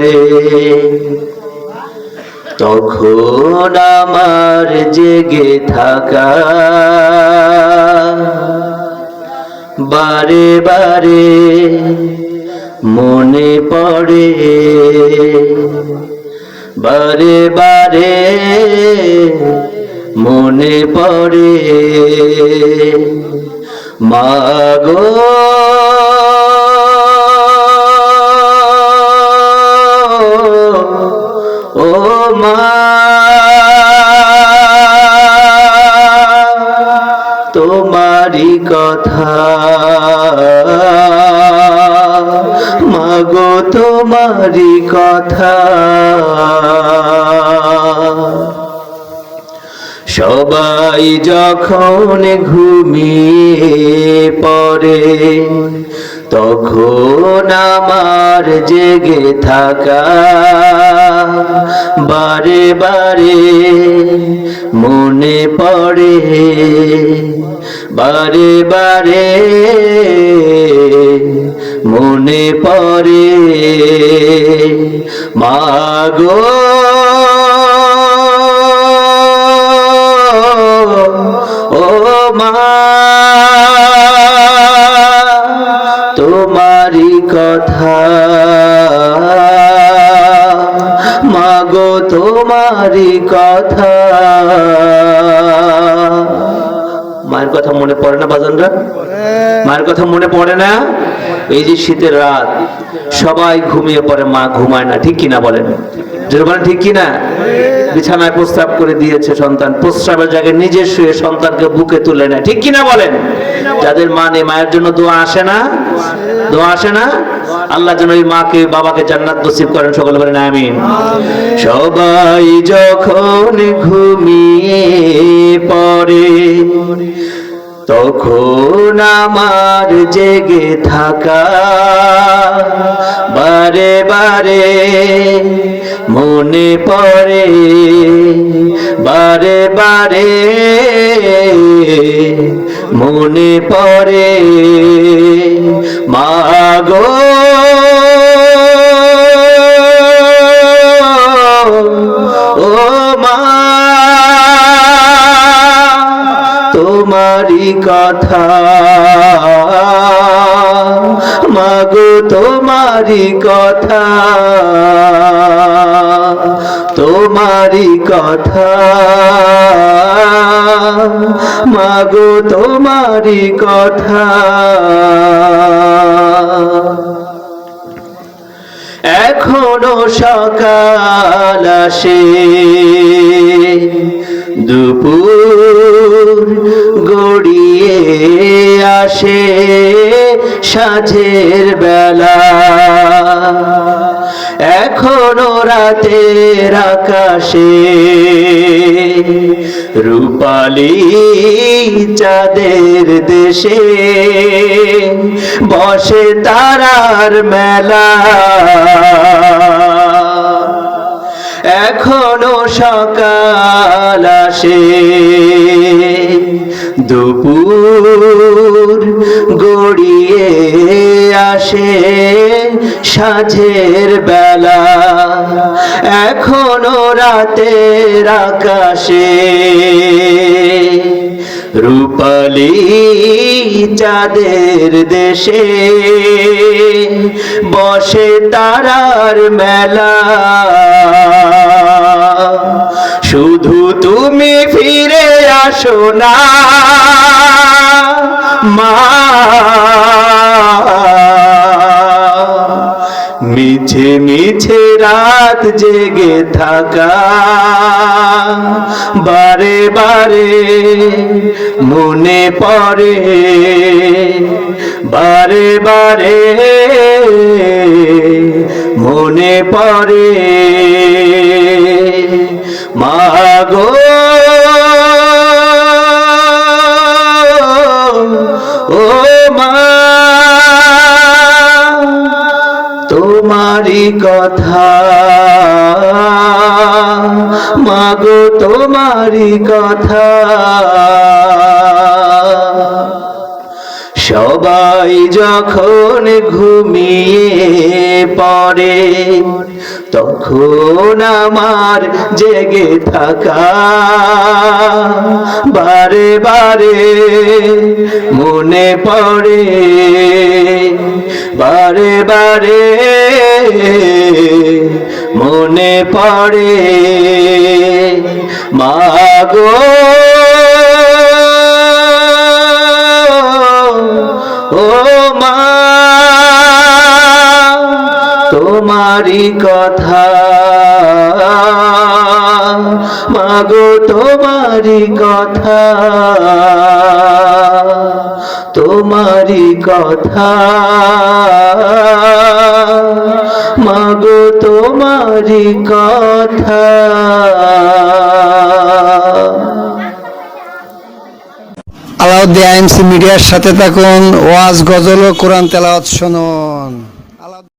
পড়ে তখন আমার জেগে থাকা বারে বারে মনে পড়ে। বারে বারে মনে পড়ে। মাগো ও মা। তোমারই কথা। মাগো, তোমারই কথা। সবাই যখন ঘুমিয়ে পড়ে, তখন আমার জেগে থাকা বারে বারে মনে পড়ে বারে বারে মনে পড়ে। মাগো তোমারই কথা। মায়ের কথা মনে পড়ে না বাজানরা? মায়ের কথা মনে পড়ে না? এই যে শীতের রাত, সবাই ঘুমিয়ে পড়ে, মা ঘুমায় না, ঠিক কিনা বলেন? বলেন, ঠিক কিনা? বিছানায় প্রস্তাব করে দিয়েছে সন্তান। প্রস্রাবের জায়গায় নিজে শুয়ে সন্তানকে বুকে তুলে নেয়। ঠিক কিনা বলেন? যাদের মা নেই, মায়ের জন্য দোয়া আসে না? দোয়া আসে না? আল্লাহ যেন ওই মাকে, বাবাকে জান্নাত নসিব করেন। সকলে বলেন, আমিন। সবাই যখন ঘুমিয়ে পড়ে, তখন আমার জেগে থাকা বারে বারে মনে পড়ে বারে বারে মনে পড়ে মাগো ও মা তোমারই কথা মাগো তোমারই কথা। তোমারই কথা। মাগো তোমারই কথা। এখনও সকাল আসে দুপুর গড়িয়ে আসে। সাঁঝের বেলা। এখনও রাতের আকাশে রূপালি চাঁদের দেশে বসে তারার মেলা। এখনও সকাল আসে, দুপুর আসে সাঁঝের বেলা। এখনও রাতের আকাশে রূপালি চাঁদের দেশে বসে তারার মেলা। শুধু তুমি ফিরে আসো না, মা। মিছে মিছে রাত জেগে থাকা। বারে বারে মনে পড়ে বারে বারে মনে পড়ে। কথা। মাগো তোমারই কথা। সবাই যখন ঘুমিয়ে পড়ে, তখন আমার জেগে থাকা। বারে বারে মনে পড়ে, বারে বারে মনে পড়ে। মাগো ও মা তোমারি কথা। মাগো তোমারি কথা। তোমারি কথা। মাগো তোমারি কথা। আলাউদ্দিন আইএমসি মিডিয়ার সাথে থাকুন ওয়াজ গজল ও কোরআন তেলাওয়াত শোনো।